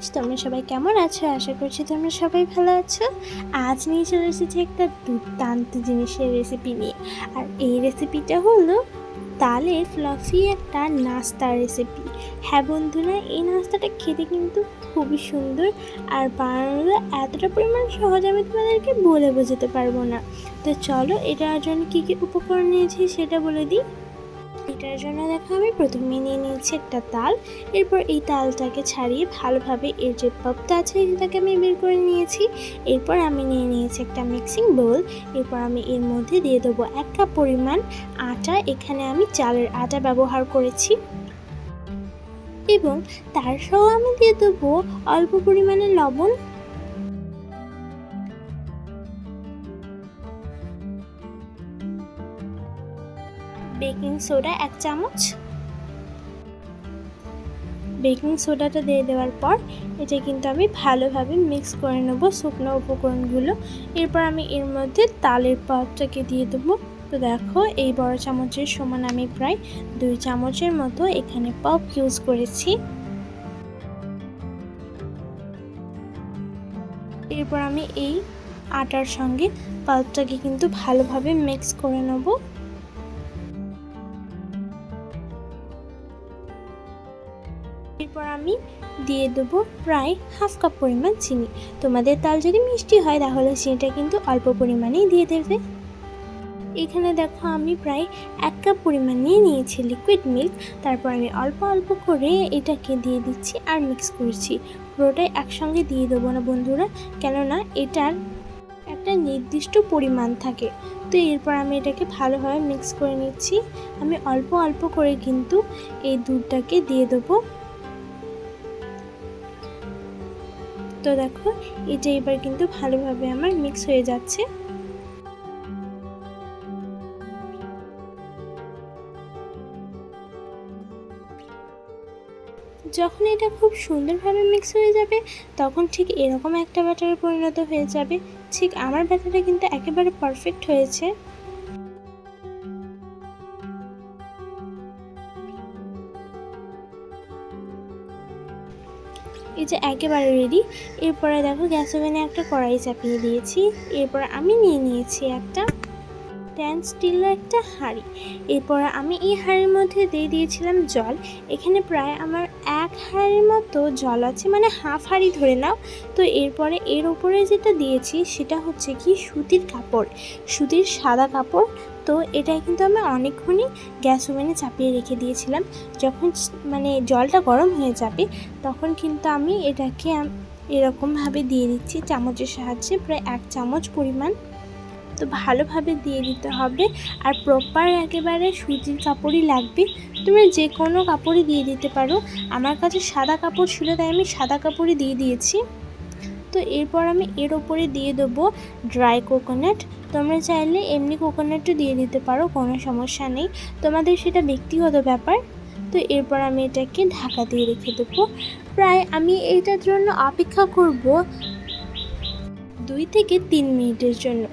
Viewers তোমরা সবাই কেমন আছো? আশা করছি তোমরা সবাই ভালো আছো। আজ নিয়ে চলে এসেছি একটা দুর্দান্ত জিনিসের রেসিপি নিয়ে। আর এই রেসিপিটা হলো তালের ফ্লাফি একটা নাস্তার রেসিপি হ্যাঁ বন্ধুরা, এই নাস্তাটা খেতে কিন্তু খুবই সুন্দর আর বানানো এতটা পরিমাণ সহজ আমি তোমাদেরকে বলে বোঝাতে পারব না। তো চলো, এটার জন্য কী কী উপকরণ নিয়েছি সেটা বলে দিই। এটার জন্য দেখো আমি প্রথমে নিয়ে নিয়েছি একটা তাল। এরপর এই তালটাকে ছাড়িয়ে ভালোভাবে এর যে পাপটা আছে, সেটাকে আমি বের করে নিয়েছি। এরপর আমি নিয়ে নিয়েছি একটা মিক্সিং বোল। এরপর আমি এর মধ্যে দিয়ে দেবো এক কাপ পরিমাণ আটা। এখানে আমি চালের আটা ব্যবহার করেছি। এবং তার সহ আমি দিয়ে দেবো অল্প পরিমাণে লবণ। বেকিং সোডা এক চামচ। বেকিং সোডাটা দিয়ে দেওয়ার পর এটা কিন্তু আমি ভালোভাবে মিক্স করে নেব শুকনো উপকরণগুলো। এরপর আমি এর মধ্যে তালের পাতটাকে দিয়ে দেবো। তো দেখো, এই বড় চামচের সমান আমি প্রায় দুই চামচের মতো এখানে পপ ইউজ করেছি। এরপর আমি এই আটার সঙ্গে পাল্পটাকে কিন্তু ভালোভাবে মিক্স করে নেব। আমি দিয়ে দেবো প্রায় হাফ কাপ পরিমাণ চিনি। তোমাদের তাল যদি মিষ্টি হয়, তাহলে চিনিটা কিন্তু অল্প পরিমাণেই দিয়ে দেবে। এখানে দেখো, আমি প্রায় এক কাপ পরিমাণ নিয়ে নিয়েছি লিকুইড মিল্ক তারপর আমি অল্প অল্প করে এটাকে দিয়ে দিচ্ছি আর মিক্স করছি। পুরোটাই একসঙ্গে দিয়ে দেবো না বন্ধুরা, কেননা এটার একটা নির্দিষ্ট পরিমাণ থাকে। তো এরপর আমি এটাকে ভালোভাবে মিক্স করে নিচ্ছি। আমি অল্প অল্প করে কিন্তু এই দুধটাকে দিয়ে দেবো। তো দেখো এটা এবার কিন্তু ভালোভাবে আমার মিক্স হয়ে যাচ্ছে। যখন এটা খুব সুন্দরভাবে মিক্স হয়ে যাবে, তখন ঠিক এরকম একটা ব্যাটারে পরিণত হয়ে যাবে। ঠিক আমার ব্যাটারটা কিন্তু একেবারে পারফেক্ট হয়েছে। এই যে একেবারে রেডি এরপরে দেখো গ্যাস ওভেনে একটা কড়াই চাপিয়ে দিয়েছি। এরপর আমি নিয়ে নিয়েছি একটা স্ট্যান্ড স্টিলের একটা হাঁড়ি। এরপর আমি এই হাঁড়ির মধ্যে দিয়ে দিয়েছিলাম জল। এখানে প্রায় আমার এক হাঁড়ির মতো জল আছে মানে হাফ হাঁড়ি ধরে নাও। তো এরপরে এর উপরে যেটা দিয়েছি সেটা হচ্ছে কি সুতির কাপড়। সুতির সাদা কাপড়। তো এটা কিন্তু আমি অনেকক্ষণই গ্যাস ওভেনে চাপিয়ে রেখে দিয়েছিলাম। যখন মানে জলটা গরম হয়ে যাবে, তখন কিন্তু আমি এটাকে এরকমভাবে দিয়ে দিচ্ছি চামচের সাহায্যে, প্রায় এক চামচ পরিমাণ। তো ভালোভাবে দিয়ে দিতে হবে। আর প্রপার একেবারে সুতির কাপড়ই লাগবে। তুমি যে কোনো কাপড়ই দিয়ে দিতে পারো। আমার কাছে সাদা কাপড় ছিল, তাই আমি সাদা কাপড়ই দিয়ে দিয়েছি। তো এরপর আমি এর ওপরে দিয়ে দেবো ড্রাই কোকোনাট তোমরা চাইলে এমনি কোকোনাটও দিয়ে দিতে পারো, কোনো সমস্যা নেই। তোমাদের সেটা ব্যক্তিগত ব্যাপার। তো এরপর আমি এটাকে ঢাকা দিয়ে রেখে দেবো। প্রায় আমি এইটার জন্য অপেক্ষা করব। দুই থেকে তিন মিনিটের জন্য।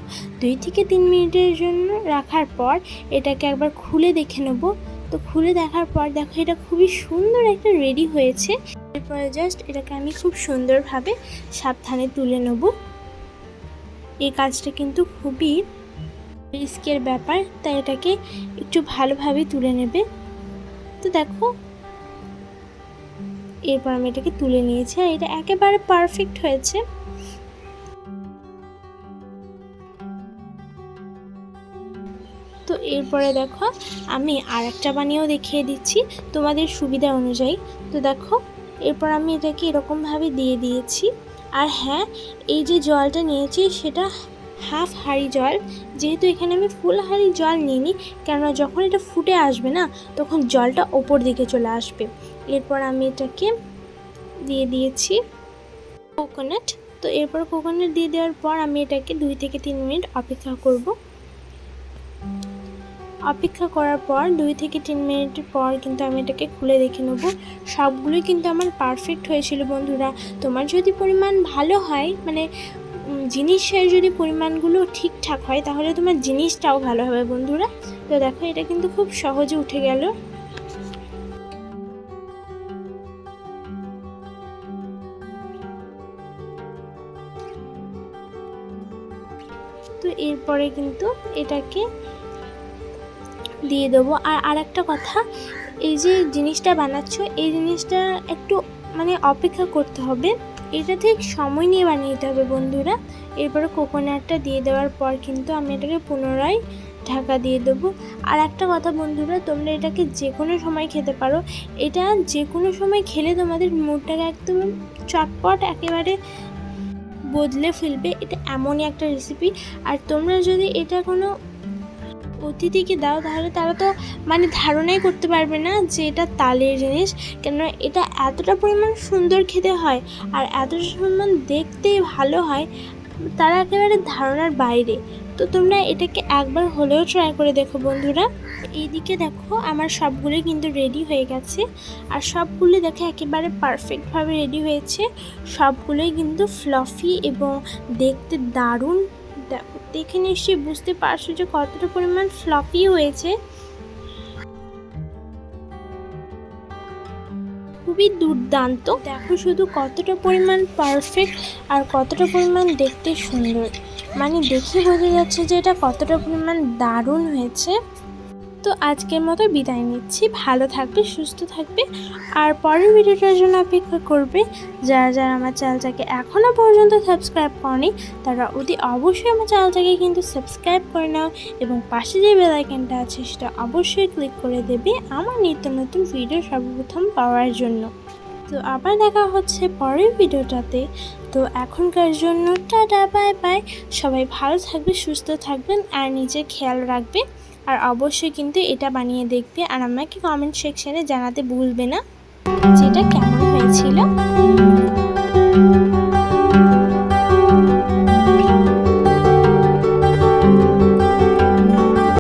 দুই থেকে তিন মিনিটের জন্য রাখার পর এটাকে একবার খুলে দেখে নেব। তো খুলে দেখার পর দেখো এটা খুবই সুন্দর একটা রেডি হয়েছে। এরপরে জাস্ট এটাকে আমি খুব সুন্দরভাবে সাবধানে তুলে নেব। এই কাজটা কিন্তু খুবই রিস্কের ব্যাপার, তাই এটাকে একটু ভালোভাবে তুলে নেবে। তো দেখো, এরপর আমি এটাকে তুলে নিয়েছি আর এটা একেবারে পারফেক্ট হয়েছে। তো এরপরে দেখো, আমি আর একটা বানিয়েও দেখিয়ে দিচ্ছি তোমাদের সুবিধা অনুযায়ী। তো দেখো, এরপর আমি এটাকে এরকমভাবে দিয়ে দিয়েছি। আর হ্যাঁ এই যে জলটা নিয়েছি সেটা হাফ হাঁড়ি জল। যেহেতু এখানে আমি ফুল হাঁড়ি জল নিইনি, কেননা যখন এটা ফুটে আসবে না, তখন জলটা ওপর দিকে চলে আসবে। এরপর আমি এটাকে দিয়ে দিয়েছি কোকোনাট তো এরপর কোকোনাট দিয়ে দেওয়ার পর আমি এটাকে দুই থেকে তিন মিনিট অপেক্ষা করব। অপেক্ষা করার পর দুই থেকে তিন মিনিট পর কিন্তু আমি এটাকে খুলে দেখে নেব। সবগুলোই কিন্তু আমার পারফেক্ট হয়েছিল বন্ধুরা। তোমার যদি পরিমাণ ভালো হয় মানে জিনিসের যদি পরিমাণগুলো ঠিকঠাক হয়, তাহলে তোমার জিনিসটাও ভালো হবে বন্ধুরা। তো দেখো, এটা কিন্তু খুব সহজে উঠে গেল। তো এরপরে কিন্তু এটাকে দিয়ে দেবো। আর আরেকটা কথা, এই যে জিনিসটা বানাচ্ছ, এই জিনিসটা একটু মানে অপেক্ষা করতে হবে। এটা ঠিক সময় নিয়ে বানিয়ে নিতে হবে বন্ধুরা। এরপরে কোকোনাটটা দিয়ে দেওয়ার পর কিন্তু আমি এটাকে পুনরায় ঢাকা দিয়ে দেবো। আর একটা কথা বন্ধুরা, তোমরা এটাকে যে কোনো সময় খেতে পারো। এটা যে কোনো সময় খেলে তোমাদের মুডটাকে একদম চটপট একেবারে বদলে ফেলবে। এটা এমনই একটা রেসিপি আর তোমরা যদি এটা কোনো অতিথিকে দাও, তাহলে তারা তো মানে ধারণাই করতে পারবে না যে এটা তালের জিনিস। কেননা এটা এতটা পরিমাণ সুন্দর খেতে হয় আর এতটা পরিমাণ দেখতে ভালো হয়, তারা একেবারে ধারণার বাইরে। তো তোমরা এটাকে একবার হলেও ট্রাই করে দেখো বন্ধুরা। এইদিকে দেখো আমার সবগুলোই কিন্তু রেডি হয়ে গেছে। আর সবগুলো দেখে একেবারে পারফেক্টভাবে রেডি হয়েছে। সবগুলোই কিন্তু ফ্লফি এবং দেখতে দারুণ। দেখো। দেখে নিশ্চয়ই বুঝতে পারছ যে কতটা পরিমাণ ফ্লপি হয়েছে। খুবই দুর্দান্ত। দেখো শুধু কতটা পরিমাণ পারফেক্ট আর কতটা পরিমাণ দেখতে সুন্দর। মানে দেখে বোঝা যাচ্ছে যে এটা কতটা পরিমাণ দারুণ হয়েছে। তো আজকের মতো বিদায় নিচ্ছি। ভালো থাকবে, সুস্থ থাকবে। আর পরের ভিডিওটার জন্য অপেক্ষা করবে যারা যারা আমার চ্যানেলটাকে এখনও পর্যন্ত সাবস্ক্রাইব করেনি, তারা অতি অবশ্যই আমার চ্যানেলটাকে কিন্তু সাবস্ক্রাইব করে নাও এবং পাশে যে বেলাইকেনটা আছে সেটা অবশ্যই ক্লিক করে দেবে আমার নিত্য নতুন ভিডিও সর্বপ্রথম পাওয়ার জন্য। তো আবার দেখা হচ্ছে পরের ভিডিওটাতে। তো এখনকার জন্য টাটা, বাই বাই। সবাই ভালো থাকবে, সুস্থ থাকবেন আর নিজের খেয়াল রাখবে আর অবশ্যই কিন্তু এটা বানিয়ে দেখবে আর আমাকে কমেন্ট সেকশানে জানাতে ভুলবে না। যেটা কেমন হয়েছিল?